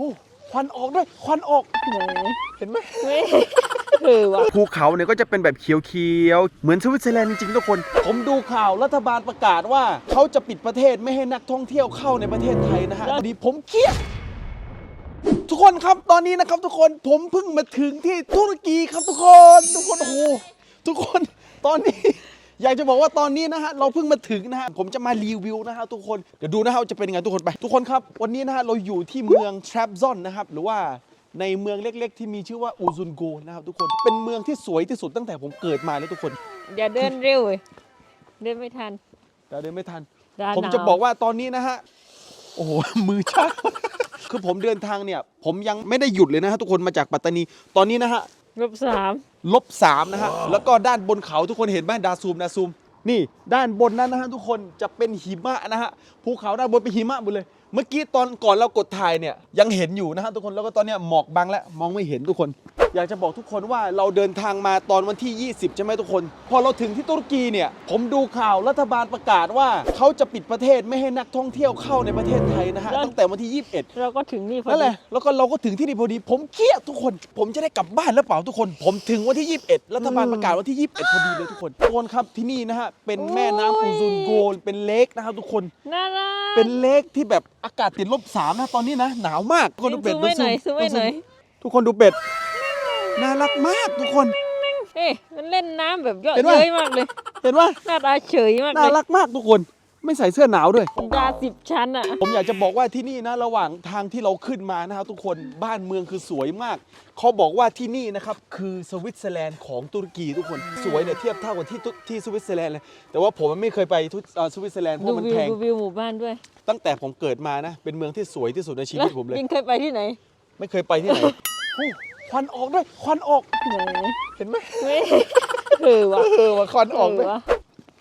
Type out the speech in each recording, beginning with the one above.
อ้ควันออกด้วยควันออกไหเห็นไหมไม่เออว่ะภูเขาเนี่ยก็จะเป็นแบบเขียวๆ เหมือนสวิตเซอร์แลนด์จริงๆทุกคน ผมดูข่าวรัฐบาลประกาศว่า เขาจะปิดประเทศไม่ให้นักท่องเที่ยวเข้าในประเทศไทยนะฮะพอดีผมเครียดทุกคนครับตอนนี้นะครับทุกคนผมเพิ่งมาถึงที่ตุรกีครับทุกคน ทุกคนโอ้โหทุกคนตอนนี้ อยากจะบอกว่าตอนนี้นะฮะเราเพิ่งมาถึงนะฮะผมจะมารีวิวนะฮะทุกคนเดี๋ยวดูนะฮะว่าจะเป็นยังไงทุกคนไปทุกคนครับ วันนี้นะฮะเราอยู่ที่เมืองทรัพซอนนะครับหรือว่าในเมืองเล็ก ๆ ที่มีชื่อว่าอูซุนโกนะครับทุกคนเป็นเมืองที่สวยที่สุดตั้งแต่ผมเกิดมาเลยทุกคนอย่าเดินเร็วเว้ยเดินไม่ทันเดี๋ยวเดินไม่ทันด้านผมหนาวจะบอกว่าตอนนี้นะฮะโอ้โหมือชาคือผมเดินทางเนี่ย ผมยังไม่ได้หยุดเลยนะฮะทุกคนมาจากปัตตานีตอนนี้นะฮะ ลบสามลบสามนะฮะ แล้วก็ด้านบนเขาทุกคนเห็นไหมดาซูมดาซูม นี่ด้านบนนั้นนะฮะทุกคนจะเป็นหิมะนะฮะภูเขาด้านบนเป็นหิมะหมดเลย เมื่อกี้ตอนก่อนเรากดถ่ายเนี่ยยังเห็นอยู่นะฮะทุกคนแล้วก็ตอนเนี้ยหมอกบังแล้วมองไม่เห็นทุกคน อยากจะบอกทุกคนว่าเราเดินทางมาตอนวันที่ 20 ใช่ไหมทุกคน พอเราถึงที่ตุรกีเนี่ย ผมดูข่าวรัฐบาลประกาศว่าเขาจะปิดประเทศไม่ให้นักท่องเที่ยวเข้าในประเทศไทยนะฮะ ตั้งแต่วันที่ 21 เราก็ถึงนี่พอนั่นแหดีละแล้วก็เราก็ถึงที่นี่พอดี ผมเครียดทุกคน ผมจะได้กลับบ้านแล้วเปล่าทุกคน ผมถึงวันที่ 21 รัฐบาลประกาศวันที่ 21 พอดีเลยทุกคนทุกคนครับที่นี่นะฮะเป็นแม่น้ำอูซุนโกลเป็นเลกนะครับทุกคน น่ารักเป็นเลกที่แบบอากาศติดลบสามนะตอนนี้นะ หนาวมากทุกคนดูเป็ดซูมไว้หน่อยซูมไว้หน่อยทุกคนดูเป็ด น่ารักมากทุกคนเอ๊ะมันเล่นน้ำแบบเยอะเห็นปะ เย้ยมากเลยเห็นว่าหน้าตาเฉยมากน่าเลยรักมากทุกคน ไม่ใส่เสื้อหนาวด้วย ดาสิบชั้นอะ ผมอยากจะบอกว่าที่นี่นะระหว่างทางที่เราขึ้นมานะครับทุกคนบ้านเมืองคือสวยมาก เขาบอกว่าที่นี่นะครับคือสวิตเซอร์แลนด์ของตุรกีทุกคนสวยเนี่ยเทียบเท่ากับที่ตุที่สวิตเซอร์แลนด์เลยแต่ว่าผมไม่เคยไปทุเอ่อสวิตเซอร์แลนด์เพดูราะมันวิวแพงดูวิวหมู่บ้านด้วยตั้งแต่ผมเกิดมานะ เป็นเมืองที่สวยที่สุดในชีแล้ววิตผมเลย บินเคยไปที่ไหน ไม่เคยไปที่ไหน โอ้ ควันออกด้วยควันออกไหเห็นไหมไม่เออวะเออว่าควันออกด้วยเว่ะ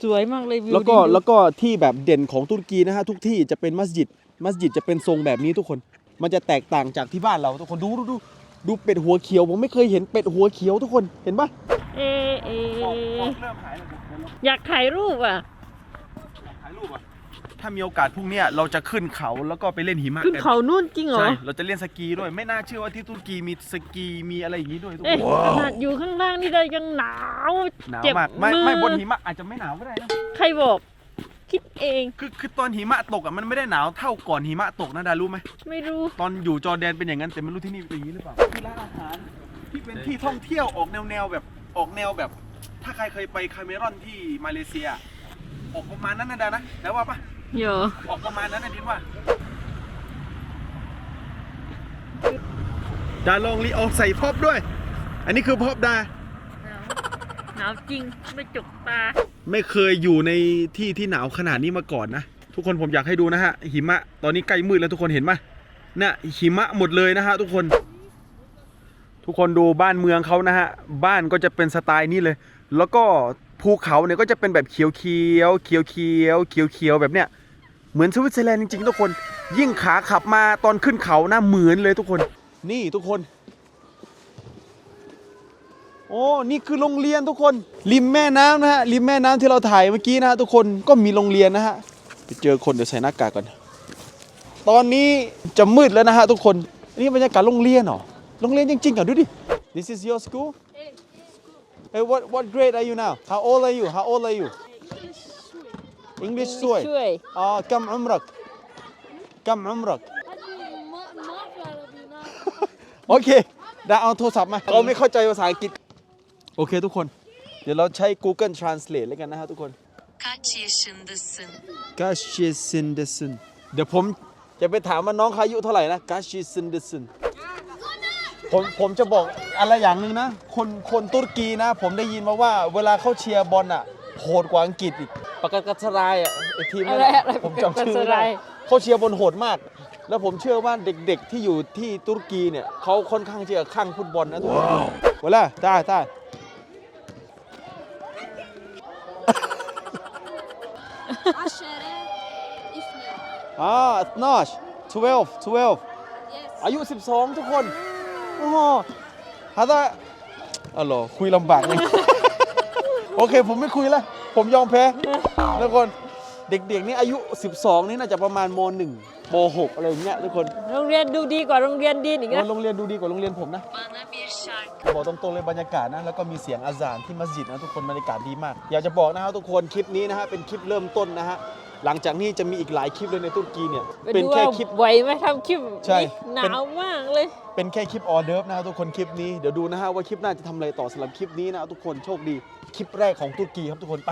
สวยมากเลยวิวแล้วก็ดีแล้วก็ที่แบบเด่นของตุรกีนะฮะทุกที่จะเป็นมัสยิด มัสยิดจะเป็นทรงแบบนี้ทุกคน มันจะแตกต่างจากที่บ้านเราทุกคนดูดูดูดูเป็ดหัวเขียวผมไม่เคยเห็นเป็ดหัวเขียวทุกคนเห็นปะ เอเอเริ่มหายแล้วอยากถ่ายรูปอะ ถ้ามีโอกาสพรุ่งเนี้ยเราจะขึ้นเขาแล้วก็ไปเล่นหิมะขึ้นกันเขานู่นจริงเหรอ ใช่เราจะเล่นสกีด้วยไม่น่าเชื่อว่าที่ตุรกีมีสกีมีอะไรอย่างนี้ด้วยทุกคเอ๊ะนขนาดอยู่ข้างล่างนี่เรายังหนาว หนาวเจ็บมากไม่มือไม่บนหิมะอาจจะไม่หนาวก็ได้นะใครบอก คิดเองคือคือตอนหิมะตกอะมันไม่ได้หนาวเท่าก่อนหิมะตกนะดารู้ไหม ไม่รู้ ตอนอยู่จอร์แดนเป็นอย่างนั้นแต่ไม่รู้ที่นี่เป็นอย่างนี้หรือเปล่าที่ร้านอาหารที่เป็นที่ท่องเที่ยวออกแนวแนวๆแบบออกแนวแบบ ถ้าใครเคยไปคาเมรอนที่มาเลเซีย ออกประมาณนั้นนะดานะแล้วว่าปะ เยอะออกประมาณนั้นนะดินว่าดาลองลีออกใส่พอบด้วย อันนี้คือพอบดา หนาวจริงไม่จุกตา ไม่เคยอยู่ในที่ที่หนาวขนาดนี้มาก่อนนะ ทุกคนผมอยากให้ดูนะฮะ หิมะ ตอนนี้ใกล้มืดแล้วทุกคนเห็นไหมเนี่ยหิมะหมดเลยนะฮะทุกคน ทุกคนดูบ้านเมืองเขานะฮะ บ้านก็จะเป็นสไตล์นี้เลย แล้วก็ภูเขาเนี่ยก็จะเป็นแบบเขียวเขียวเขียวเขียวเขียวเขียวๆแบบเนี้ย เหมือนสวิตเซอร์แลนด์จริงๆทุกคน ยิ่งขาขับมาตอนขึ้นเขานะเหมือนเลยทุกคน นี่ทุกคน โอ้นี่คือโรงเรียนทุกคน ริมแม่น้ำนะฮะริมแม่น้ำที่เราถ่ายเมื่อกี้นะฮะทุกคนก็มีโรงเรียนนะฮะไปเจอคนเดี๋ยวใส่หน้ากากก่อนตอนนี้จะมืดแล้วนะฮะทุกคนนี่บรรยากาศโรงเรียนเหรอโรงเรียนจริงๆเหรอดูดิ This is your school Hey what what grade are you now How old are you How old are you English ช่วย ช่วย آه كم عمرك كم عمرك ما ما في عربي نعم โอเคได้เอาโทรศัพท์มาเราไม่เข้าใจภาษาอังกฤษ โอเคทุกคน เดี๋ยวเราใช้ Google Translate แล้วกันนะฮะทุกคน Kaç yaşındasın? กาชิซินเดซึนเดี๋ยวผมจะไปถามว่าน้องเขาอายุเท่าไหร่นะกาชิซินเดซึนผมผมจะบอกอะไรอย่างหนึ่งนะ คนคนตุรกีนะ ผมได้ยินมาว่าเวลาเขาเชียร์บอลอ่ะโหดกว่าอังกฤษอีก ปากกากัสรายอ่ะไอทีมนั้น อะไร อะ อะไร ผมจำชื่อไม่ ปากกากัส ได้ ราย เขาเชียร์บอลโหดมาก แล้วผมเชื่อว่าเด็กๆที่อยู่ที่ตุรกีเนี่ยเขาค่อนข้างที่จะข้างฟุตบอลนะทุกคนเวลาได้ได้ عشرة اثنين อ่า12 12 12 يس อายุ 12 ทุกคน โอ้โหฮาตาอ๋อเหรอคุยลำบากเลย โอเค ผมไม่คุยแล้ว ผมยอมแพ้ทุกคนเด็กๆนี่อายุ 12 นี่น่าจะประมาณม .1 ป .6 อะไรอย่างเงี้ยทุกคนโรงเรียนดูดีกว่าโรงเรียนดีอีกนะโรงเรียนดูดีกว่าโรงเรียนผมนะ Bana bir şarkı บอกตรงๆเลยบรรยากาศนะแล้วก็มีเสียงอาซานที่มัสยิดนะทุกคนบรรยากาศดีมาก อยากจะบอกนะครับทุกคนคลิปนี้นะฮะเป็นคลิปเริ่มต้นนะฮะ หลังจากนี้จะมีอีกหลายคลิปเลยในตุรกีเนี่ยไปเป็นดูแค่ว่าคลิปไหวไหมทำคลิปใช่หนาวมากเลย เป็นแค่คลิปออเดิร์ฟนะครับทุกคนคลิปนี้เดี๋ยวดูนะฮะว่าคลิปหน้าจะทำอะไรต่อสำหรับคลิปนี้นะทุกคนโชคดีคลิปแรกของตุรกีครับทุกคนไป